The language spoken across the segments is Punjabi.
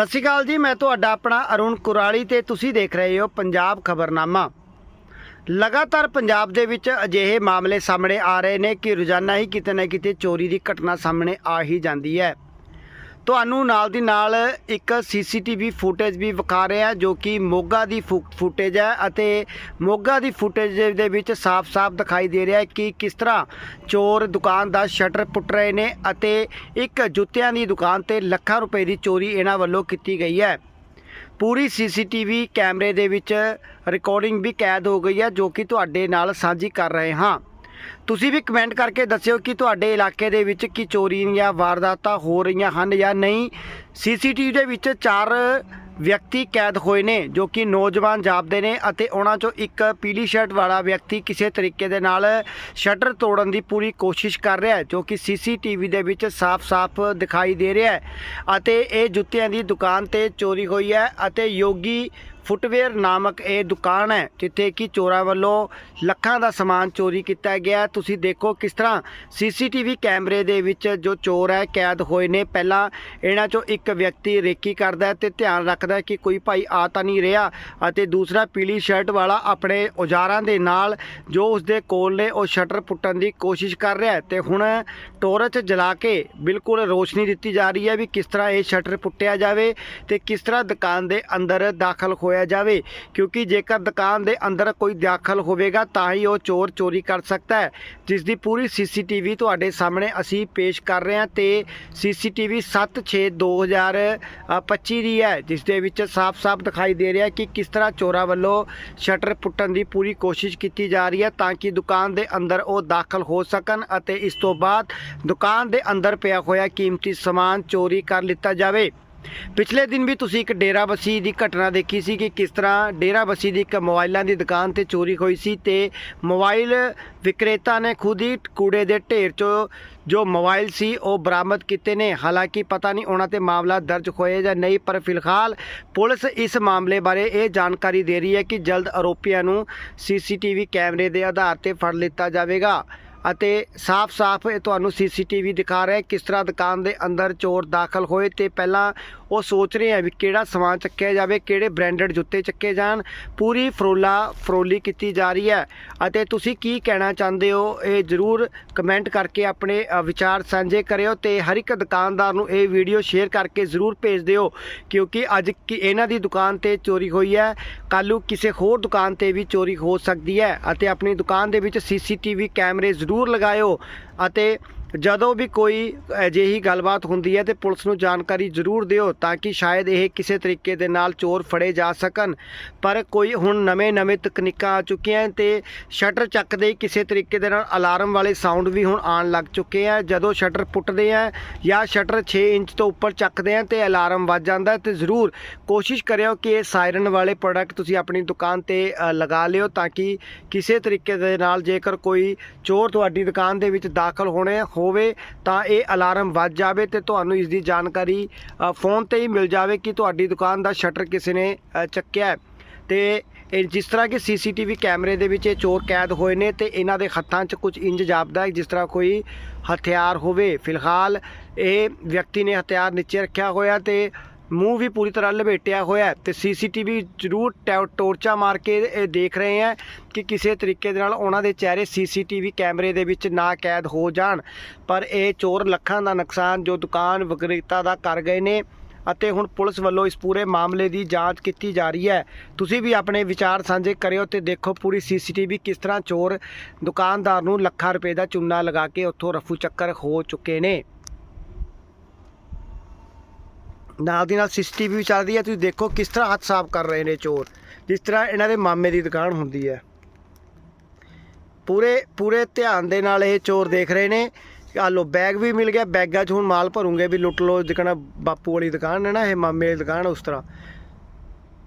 ਸਤਿ ਸ਼੍ਰੀ ਅਕਾਲ ਜੀ, ਮੈਂ ਤੁਹਾਡਾ ਆਪਣਾ ਅਰੁਣ ਕੁਰਾਲੀ ਤੇ ਤੁਸੀਂ ਦੇਖ ਰਹੇ ਹੋ ਪੰਜਾਬ ਖਬਰਨਾਮਾ। ਲਗਾਤਾਰ ਪੰਜਾਬ ਦੇ ਵਿੱਚ ਅਜਿਹੇ ਮਾਮਲੇ ਸਾਹਮਣੇ ਆ ਰਹੇ ਨੇ ਕਿ ਰੋਜ਼ਾਨਾ ਹੀ ਕਿਤੇ ਨਾ ਕਿਤੇ ਚੋਰੀ ਦੀ ਘਟਨਾ ਸਾਹਮਣੇ ਆ ਹੀ ਜਾਂਦੀ ਹੈ। ਤੁਹਾਨੂੰ ਨਾਲ ਦੀ ਨਾਲ ਇੱਕ ਸੀਸੀਟੀਵੀ ਫੁਟੇਜ ਵੀ ਵਿਖਾ ਰਹੇ ਹਾਂ, ਜੋ ਕਿ ਮੋਗਾ ਦੀ ਫੁਟੇਜ ਹੈ ਅਤੇ ਮੋਗਾ ਦੀ ਫੁਟੇਜ ਦੇ ਵਿੱਚ ਸਾਫ਼-ਸਾਫ਼ ਦਿਖਾਈ ਦੇ ਰਿਹਾ ਹੈ ਕਿ ਕਿਸ ਤਰ੍ਹਾਂ ਚੋਰ ਦੁਕਾਨ ਦਾ ਸ਼ਟਰ ਪੁੱਟ ਰਹੇ ਨੇ ਅਤੇ ਇੱਕ ਜੁੱਤਿਆਂ ਦੀ ਦੁਕਾਨ ਤੇ ਲੱਖਾਂ ਰੁਪਏ ਦੀ ਚੋਰੀ ਇਹਨਾਂ ਵੱਲੋਂ ਕੀਤੀ ਗਈ ਹੈ। ਪੂਰੀ ਸੀਸੀਟੀਵੀ ਕੈਮਰੇ ਦੇ ਵਿੱਚ ਰਿਕਾਰਡਿੰਗ ਵੀ ਕੈਦ ਹੋ ਗਈ ਹੈ, ਜੋ ਕਿ ਤੁਹਾਡੇ ਨਾਲ ਸਾਂਝੀ ਕਰ ਰਹੇ ਹਾਂ। ਤੁਸੀਂ ਵੀ ਕਮੈਂਟ ਕਰਕੇ ਦੱਸਿਓ ਕਿ ਤੁਹਾਡੇ ਇਲਾਕੇ ਦੇ ਵਿੱਚ ਕੀ ਚੋਰੀ ਜਾਂ ਵਾਰਦਾਤਾਂ ਹੋ ਰਹੀਆਂ ਹਨ ਜਾਂ ਨਹੀਂ। ਸੀਸੀਟੀਵੀ ਦੇ ਵਿੱਚ ਚਾਰ ਵਿਅਕਤੀ ਕੈਦ ਹੋਏ ਨੇ, ਜੋ ਕਿ ਨੌਜਵਾਨ ਜਾਪਦੇ ਨੇ ਅਤੇ ਉਹਨਾਂ ਚੋਂ ਇੱਕ ਪੀਲੀ ਸ਼ਰਟ ਵਾਲਾ ਵਿਅਕਤੀ ਕਿਸੇ ਤਰੀਕੇ ਦੇ ਨਾਲ ਸ਼ਟਰ ਤੋੜਨ ਦੀ ਪੂਰੀ ਕੋਸ਼ਿਸ਼ ਕਰ ਰਿਹਾ ਹੈ, ਜੋ ਕਿ ਸੀਸੀਟੀਵੀ ਦੇ ਵਿੱਚ ਸਾਫ਼-ਸਾਫ਼ ਦਿਖਾਈ ਦੇ ਰਿਹਾ ਹੈ। ਅਤੇ ਇਹ ਜੁੱਤਿਆਂ ਦੀ ਦੁਕਾਨ ਤੇ ਚੋਰੀ ਹੋਈ ਹੈ ਅਤੇ ਯੋਗੀ ਫੁੱਟਵੇਅਰ ਨਾਮਕ ਇਹ ਦੁਕਾਨ ਹੈ, ਜਿੱਥੇ ਕਿ ਚੋਰਾਂ ਵੱਲੋਂ ਲੱਖਾਂ ਦਾ ਸਮਾਨ ਚੋਰੀ ਕੀਤਾ ਗਿਆ ਤੁਸੀਂ ਦੇਖੋ ਕਿਸ ਤਰ੍ਹਾਂ ਸੀਸੀਟੀਵੀ ਕੈਮਰੇ ਦੇ ਵਿੱਚ ਜੋ ਚੋਰ ਹੈ, ਕੈਦ ਹੋਏ ਨੇ। ਪਹਿਲਾਂ ਇਹਨਾਂ ਚੋਂ ਇੱਕ ਵਿਅਕਤੀ ਰੇਕੀ ਕਰਦਾ ਹੈ ਤੇ ਧਿਆਨ ਰੱਖਦਾ ਕਿ ਕੋਈ ਭਾਈ ਆ ਤਾਂ ਨਹੀਂ ਰਿਹਾ ਅਤੇ ਦੂਸਰਾ ਪੀਲੀ ਸ਼ਰਟ ਵਾਲਾ ਆਪਣੇ ਔਜ਼ਾਰਾਂ ਦੇ ਨਾਲ ਜੋ ਉਸਦੇ ਕੋਲ ਨੇ, ਉਹ ਸ਼ਟਰ ਪੁੱਟਣ ਦੀ ਕੋਸ਼ਿਸ਼ ਕਰ ਰਿਹਾ ਹੈ। ਤੇ ਹੁਣ ਟੋਰਚ ਜਲਾ ਕੇ ਬਿਲਕੁਲ ਰੋਸ਼ਨੀ ਦਿੱਤੀ ਜਾ ਰਹੀ ਹੈ ਵੀ ਕਿਸ ਤਰ੍ਹਾਂ ਇਹ ਸ਼ਟਰ ਪੁੱਟਿਆ ਜਾਵੇ ਤੇ ਕਿਸ ਤਰ੍ਹਾਂ ਦੁਕਾਨ ਦੇ ਅੰਦਰ ਦਾਖਲ ਹੋਇਆ ਜਾਵੇ, ਕਿਉਂਕਿ ਜੇਕਰ ਦੁਕਾਨ ਦੇ ਅੰਦਰ ਕੋਈ ਦਾਖਲ ਹੋਵੇਗਾ, ਤਾਂ ਹੀ ਉਹ ਚੋਰ ਚੋਰੀ ਕਰ ਸਕਦਾ ਹੈ। ਜਿਸ ਦੀ ਪੂਰੀ ਸੀਸੀਟੀਵੀ ਤੁਹਾਡੇ ਸਾਹਮਣੇ ਅਸੀਂ ਪੇਸ਼ ਕਰ ਰਹੇ ਹਾਂ ਤੇ ਸੀਸੀਟੀਵੀ 7/6/2025 ਦੀ ਹੈ ਜਿਸ ਦੇ ਵਿੱਚ ਸਾਫ਼-ਸਾਫ਼ ਦਿਖਾਈ ਦੇ ਰਿਹਾ ਕਿ ਕਿਸ ਤਰ੍ਹਾਂ ਚੋਰਾਂ ਵੱਲੋਂ ਸ਼ਟਰ ਪੁੱਟਣ ਦੀ ਪੂਰੀ ਕੋਸ਼ਿਸ਼ ਕੀਤੀ ਜਾ ਰਹੀ ਹੈ ਤਾਂ ਕਿ ਦੁਕਾਨ ਦੇ ਅੰਦਰ ਉਹ ਦਾਖਲ ਹੋ ਸਕਣ ਅਤੇ ਇਸ ਤੋਂ ਬਾਅਦ ਦੁਕਾਨ ਦੇ ਅੰਦਰ ਪਿਆ ਹੋਇਆ ਕੀਮਤੀ ਸਮਾਨ ਚੋਰੀ ਕਰ ਲਿੱਤਾ ਜਾਵੇ। ਪਿਛਲੇ ਦਿਨ ਵੀ ਤੁਸੀਂ ਇੱਕ ਡੇਰਾਬੱਸੀ ਦੀ ਘਟਨਾ ਦੇਖੀ ਸੀ ਕਿ ਕਿਸ ਤਰ੍ਹਾਂ ਡੇਰਾਬੱਸੀ ਦੀ ਇੱਕ ਮੋਬਾਈਲਾਂ ਦੀ ਦੁਕਾਨ ਤੇ ਚੋਰੀ ਹੋਈ ਸੀ ਤੇ ਮੋਬਾਈਲ ਵਿਕਰੇਤਾ ਨੇ ਖੁਦ ਹੀ ਕੂੜੇ ਦੇ ਢੇਰ 'ਚੋਂ ਜੋ ਮੋਬਾਈਲ ਸੀ ਉਹ ਬਰਾਮਦ ਕੀਤੇ ਨੇ। ਹਾਲਾਂਕਿ ਪਤਾ ਨਹੀਂ ਉਹਨਾਂ ਤੇ ਮਾਮਲਾ ਦਰਜ ਹੋਇਆ ਜਾਂ ਨਹੀਂ, ਪਰ ਫਿਲਹਾਲ ਪੁਲਿਸ ਇਸ ਮਾਮਲੇ ਬਾਰੇ ਇਹ ਜਾਣਕਾਰੀ ਦੇ ਰਹੀ ਹੈ ਕਿ ਜਲਦ ਆਰੋਪੀਆਂ ਨੂੰ ਸੀਸੀਟੀਵੀ ਕੈਮਰੇ ਦੇ ਆਧਾਰ ਤੇ ਫੜ ਲਿੱਤਾ ਜਾਵੇਗਾ। ਅਤੇ ਸਾਫ਼-ਸਾਫ਼ ਇਹ ਤੁਹਾਨੂੰ ਸੀਸੀਟੀਵੀ ਦਿਖਾ ਰਿਹਾ ਹੈ ਕਿਸ ਤਰ੍ਹਾਂ ਦੁਕਾਨ ਦੇ ਅੰਦਰ ਚੋਰ ਦਾਖਲ ਹੋਏ ਤੇ ਪਹਿਲਾਂ ਉਹ ਸੋਚ ਰਹੇ ਆ ਵੀ ਕਿਹੜਾ ਸਮਾਨ ਚੱਕਿਆ ਜਾਵੇ, ਕਿਹੜੇ ਬ੍ਰਾਂਡਡ ਜੁੱਤੇ ਚੱਕੇ ਜਾਣ। ਪੂਰੀ ਫਰੋਲਾ ਫਰੋਲੀ ਕੀਤੀ ਜਾ ਰਹੀ ਹੈ। ਅਤੇ ਤੁਸੀਂ ਕੀ ਕਹਿਣਾ ਚਾਹੁੰਦੇ ਹੋ? ਇਹ ਜ਼ਰੂਰ ਕਮੈਂਟ ਕਰਕੇ ਆਪਣੇ ਵਿਚਾਰ ਸਾਂਝੇ ਕਰਿਓ ਤੇ ਹਰ ਇੱਕ ਦੁਕਾਨਦਾਰ ਨੂੰ ਇਹ ਵੀਡੀਓ ਸ਼ੇਅਰ ਕਰਕੇ ਜ਼ਰੂਰ ਭੇਜ ਦਿਓ। ਕਿਉਂਕਿ ਅੱਜ ਕਿ ਇਹਨਾਂ ਦੀ ਦੁਕਾਨ ਤੇ ਚੋਰੀ ਹੋਈ ਹੈ। ਕੱਲ੍ਹ ਨੂੰ ਕਿਸੇ ਹੋਰ ਦੁਕਾਨ ਤੇ ਵੀ ਚੋਰੀ ਹੋ ਸਕਦੀ ਹੈ। ਅਤੇ ਆਪਣੀ ਦੁਕਾਨ ਦੇ ਵਿੱਚ ਸੀਸੀਟੀਵੀ ਕੈਮਰੇ ਜ਼ਰੂਰ ਲਗਾਇਓ। ਅਤੇ ਜਦੋਂ ਵੀ ਕੋਈ ਅਜਿਹੀ ਗੱਲਬਾਤ ਹੁੰਦੀ ਹੈ ਤੇ ਪੁਲਿਸ ਨੂੰ ਜਾਣਕਾਰੀ ਜ਼ਰੂਰ ਦਿਓ ਤਾਂ ਕਿ ਸ਼ਾਇਦ ਇਹ ਕਿਸੇ ਤਰੀਕੇ ਦੇ ਨਾਲ ਚੋਰ ਫੜੇ ਜਾ ਸਕਣ। ਪਰ ਕੋਈ ਹੁਣ ਨਵੇਂ-ਨਵੇਂ ਤਕਨੀਕਾਂ ਆ ਚੁੱਕੀਆਂ ਤੇ ਸ਼ਟਰ ਚੱਕਦੇ ਹੀ ਕਿਸੇ ਤਰੀਕੇ ਦੇ ਨਾਲ ਅਲਾਰਮ ਵਾਲੇ ਸਾਊਂਡ ਵੀ ਹੁਣ ਆਉਣ ਲੱਗ ਚੁੱਕੇ ਆ। ਜਦੋਂ ਸ਼ਟਰ ਪੁੱਟਦੇ ਆ ਜਾਂ ਸ਼ਟਰ 6 ਇੰਚ ਤੋਂ ਉੱਪਰ ਚੱਕਦੇ ਆ ਤੇ ਅਲਾਰਮ ਵੱਜ ਜਾਂਦਾ ਹੈ ਤੇ ਜ਼ਰੂਰ ਕੋਸ਼ਿਸ਼ ਕਰਿਓ ਕਿ ਇਹ ਸਾਇਰਨ ਵਾਲੇ ਪ੍ਰੋਡਕਟ ਤੁਸੀਂ ਆਪਣੀ ਦੁਕਾਨ ਤੇ ਲਗਾ ਲਿਓ ਤਾਂ ਕਿ ਕਿਸੇ ਤਰੀਕੇ ਦੇ ਨਾਲ ਜੇਕਰ ਕੋਈ ਚੋਰ ਤੁਹਾਡੀ ਦੁਕਾਨ ਦੇ ਵਿੱਚ ਦਾਖਲ ਹੋਣੇ ਹੋਵੇ ਤਾਂ ਇਹ ਅਲਾਰਮ ਵੱਜ ਜਾਵੇ ਤੇ ਤੁਹਾਨੂੰ ਇਸ ਦੀ ਜਾਣਕਾਰੀ ਫੋਨ ਤੇ ਹੀ ਮਿਲ ਜਾਵੇ ਕਿ ਤੁਹਾਡੀ ਦੁਕਾਨ ਦਾ ਸ਼ਟਰ ਕਿਸੇ ਨੇ ਚੱਕਿਆ ਹੈ। ਤੇ ਜਿਸ ਤਰ੍ਹਾਂ ਕਿ ਸੀਸੀਟੀਵੀ ਕੈਮਰੇ ਦੇ ਵਿੱਚ ਇਹ ਚੋਰ ਕੈਦ ਹੋਏ ਨੇ ਤੇ ਇਹਨਾਂ ਦੇ ਹੱਥਾਂ 'ਚ ਕੁਝ ਇੰਜ ਜਾਪਦਾ ਹੈ, ਜਿਸ ਤਰ੍ਹਾਂ ਕੋਈ ਹਥਿਆਰ ਹੋਵੇ। ਫਿਲਹਾਲ ਇਹ ਵਿਅਕਤੀ ਨੇ ਹਥਿਆਰ ਨੀਚੇ ਰੱਖਿਆ ਹੋਇਆ ਤੇ ਮੂੰਹ ਵੀ ਪੂਰੀ ਤਰ੍ਹਾਂ ਲਪੇਟਿਆ ਹੋਇਆ ਹੈ ਤੇ ਸੀਸੀਟੀਵੀ ਜ਼ਰੂਰ ਟੈ- ਟੋਰਚਾ ਮਾਰ ਕੇ ਇਹ ਦੇਖ ਰਹੇ ਹੈ ਕਿ ਕਿਸੇ ਤਰੀਕੇ ਦੇ ਨਾਲ ਉਹਨਾਂ ਦੇ ਚਿਹਰੇ ਸੀਸੀਟੀਵੀ ਕੈਮਰੇ ਦੇ ਵਿੱਚ ਨਾ ਕੈਦ ਹੋ ਜਾਣ। ਪਰ ਇਹ ਚੋਰ ਲੱਖਾਂ ਦਾ ਨੁਕਸਾਨ ਜੋ ਦੁਕਾਨ ਵਿਕਰੇਤਾ ਦਾ ਕਰ ਗਏ ਨੇ ਅਤੇ ਹੁਣ ਪੁਲਿਸ ਵੱਲੋਂ ਇਸ ਪੂਰੇ ਮਾਮਲੇ ਦੀ ਜਾਂਚ ਕੀਤੀ ਜਾ ਰਹੀ ਹੈ। ਤੁਸੀਂ ਵੀ ਆਪਣੇ ਵਿਚਾਰ ਸਾਂਝੇ ਕਰਿਓ ਤੇ ਦੇਖੋ ਪੂਰੀ ਸੀਸੀਟੀਵੀ ਕਿਸ ਤਰ੍ਹਾਂ ਚੋਰ ਦੁਕਾਨਦਾਰ ਨੂੰ ਲੱਖਾਂ ਰੁਪਏ ਦਾ ਚੂਨਾ ਲਗਾ ਕੇ ਉੱਥੋਂ ਰਫੂ ਚੱਕਰ ਹੋ ਚੁੱਕੇ ਨੇ। ਨਾਲ ਦੀ ਨਾਲ ਸੀਸੀਟੀਵੀ ਵੀ ਚੱਲਦੀ ਹੈ। ਤੁਸੀਂ ਦੇਖੋ ਕਿਸ ਤਰ੍ਹਾਂ ਹੱਥ ਸਾਫ਼ ਕਰ ਰਹੇ ਨੇ ਚੋਰ। ਜਿਸ ਤਰ੍ਹਾਂ ਇਹਨਾਂ ਦੇ ਮਾਮੇ ਦੀ ਦੁਕਾਨ ਹੁੰਦੀ ਹੈ। ਪੂਰੇ ਪੂਰੇ ਧਿਆਨ ਦੇ ਨਾਲ ਇਹ ਚੋਰ ਦੇਖ ਰਹੇ ਨੇ। ਆ ਲੋ ਬੈਗ ਵੀ ਮਿਲ ਗਿਆ। ਬੈਗਾਂ 'ਚ ਹੁਣ ਮਾਲ ਭਰੂਗੇ ਵੀ ਲੁੱਟ ਲੋ ਜਿਕਣਾ ਬਾਪੂ ਵਾਲੀ ਦੁਕਾਨ ਹੈ ਨਾ, ਇਹ ਮਾਮੇ ਵਾਲੀ ਦੁਕਾਨ ਉਸ ਤਰ੍ਹਾਂ।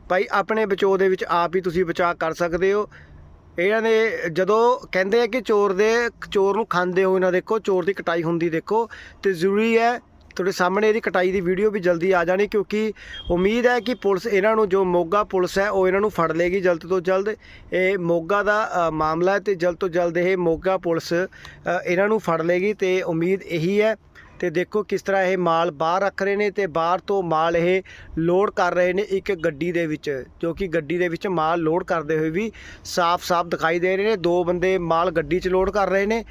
ਭਾਈ, ਆਪਣੇ ਬਚੋ ਦੇ ਵਿੱਚ ਆਪ ਹੀ ਤੁਸੀਂ ਬਚਾਅ ਕਰ ਸਕਦੇ ਹੋ। ਇਹਨਾਂ ਦੇ ਜਦੋਂ ਕਹਿੰਦੇ ਆ ਕਿ ਚੋਰ ਦੇ, ਚੋਰ ਨੂੰ ਖਾਂਦੇ ਹੋ ਇਹਨਾਂ ਦੇਖੋ ਚੋਰ ਦੀ ਕਟਾਈ ਹੁੰਦੀ ਦੇਖੋ। ਤੇ ਜ਼ਰੂਰੀ ਹੈ ਤੁਹਾਡੇ ਸਾਹਮਣੇ ਇਹਦੀ ਕਟਾਈ ਦੀ ਵੀਡੀਓ ਵੀ ਜਲਦੀ ਆ ਜਾਣੀ ਕਿਉਂਕਿ ਉਮੀਦ ਹੈ ਕਿ ਪੁਲਿਸ ਇਹਨਾਂ ਨੂੰ, ਜੋ ਮੋਗਾ ਪੁਲਿਸ ਹੈ, ਉਹ ਇਹਨਾਂ ਨੂੰ ਫੜ ਲੇਗੀ ਜਲਦ ਤੋਂ ਜਲਦ। ਇਹ ਮੋਗਾ ਦਾ ਮਾਮਲਾ ਹੈ ਤੇ ਜਲਦ ਤੋਂ ਜਲਦ ਇਹ ਮੋਗਾ ਪੁਲਿਸ ਇਹਨਾਂ ਨੂੰ ਫੜ ਲੇਗੀ ਤੇ ਉਮੀਦ ਇਹੀ ਹੈ। ਤੇ ਦੇਖੋ ਕਿਸ ਤਰ੍ਹਾਂ ਇਹ ਮਾਲ ਬਾਹਰ ਰੱਖ ਰਹੇ ਨੇ ਤੇ ਬਾਹਰ ਤੋਂ ਮਾਲ ਇਹ ਲੋਡ ਕਰ ਰਹੇ ਨੇ ਇੱਕ ਗੱਡੀ ਦੇ ਵਿੱਚ, ਜੋ ਕਿ ਗੱਡੀ ਦੇ ਵਿੱਚ ਮਾਲ ਲੋਡ ਕਰਦੇ ਹੋਏ ਵੀ ਸਾਫ਼-ਸਾਫ਼ ਦਿਖਾਈ ਦੇ ਰਹੇ ਨੇ। ਦੋ ਬੰਦੇ ਮਾਲ ਗੱਡੀ 'ਚ ਲੋਡ ਕਰ ਰਹੇ ਨੇ